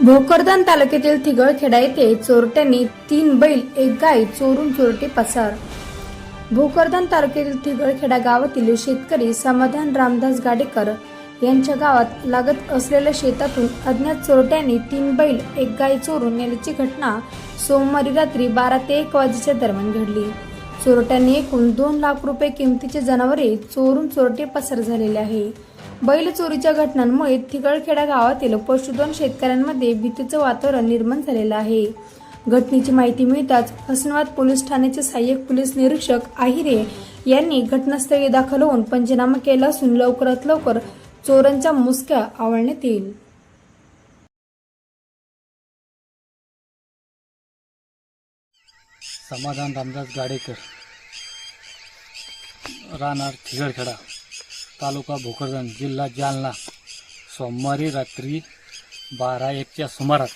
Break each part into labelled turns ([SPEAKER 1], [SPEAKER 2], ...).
[SPEAKER 1] भोकरदन तालुक्यातील थिगळखेडा येथे चोरट्यांनी तीन बैल एक गाय चोरून चोरटे पसार. भोकरदन तालुक्यातील थिगळखेडा गावातील शेतकरी समाधान रामदास गाडेकर यांच्या गावात लागत असलेल्या शेतातून अज्ञात चोरट्यांनी तीन बैल एक गाय चोरून नेल्याची घटना सोमवारी रात्री बारा ते एक वाजेच्या दरम्यान घडली. चोरट्यांनी एकूण दोन लाख रुपये किमतीचे जनावरे चोरून चोरटे पसार झालेले आहे. बैल चोरीच्या घटनांमुळे थिकळखेडा गावातील पशुधन शेतकऱ्यांमध्ये भीतीचं वातावरण निर्माण झालेलं आहे. घटनेची माहिती मिळताच हसनवाद पोलीस ठाण्याचे सहाय्यक पोलीस निरीक्षक आहिरे यांनी घटनास्थळी दाखल होऊन पंचनामा केला असून लवकरात लवकर चोरांच्या मुसक्या आवळण्यात येईल.
[SPEAKER 2] समाधान रामदास गाडेकर राहणार थिगडखेडा तालुका भोकरदन जिल्हा जालना. सोमवारी रात्री बारा एकच्या सुमारास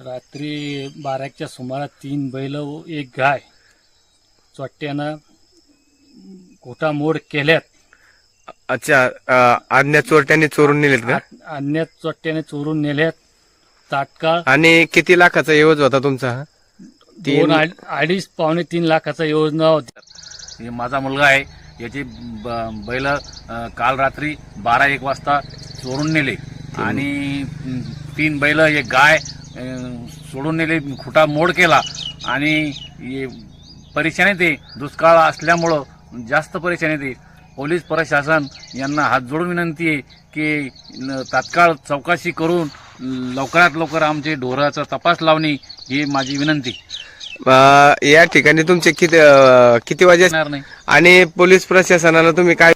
[SPEAKER 2] रात्री बारा एकच्या सुमारास तीन बैल व एक गाय चोट्ट्यानं खोटा मोड केल्यात.
[SPEAKER 3] अच्छा अज्ञात चोरट्यांनी चोरून नेलेत का?
[SPEAKER 2] अन्य चोट्ट्याने चोरून नेल्यात. तात्काळ
[SPEAKER 3] आणि किती लाखाचा एवज होता तुमचा हा? तीन-
[SPEAKER 2] दोन अड- अडीच पावणे तीन लाखाचा योजना होती.
[SPEAKER 4] हे माझा मुलगा आहे. याचे ब- बैल काल रात्री बारा एक वाजता चोरून नेले. आणि तीन बैल एक गाय सोडून नेले खुटा मोड केला. आणि परेशान परेशानी दुष्काळ असल्यामुळं जास्त परेशानी येते पोलीस प्रशासन यांना हात जोडून विनंती आहे की न- तात्काळ चौकशी करून लवकरात लवकर आमचे ढोराचा तपास लावणे ही माझी विनंती.
[SPEAKER 3] अ, या ठिकाणी तुमचे किती अ, किती वाजे?
[SPEAKER 4] येणार नाही.
[SPEAKER 3] आणि पोलीस प्रशासनाला तुम्ही काय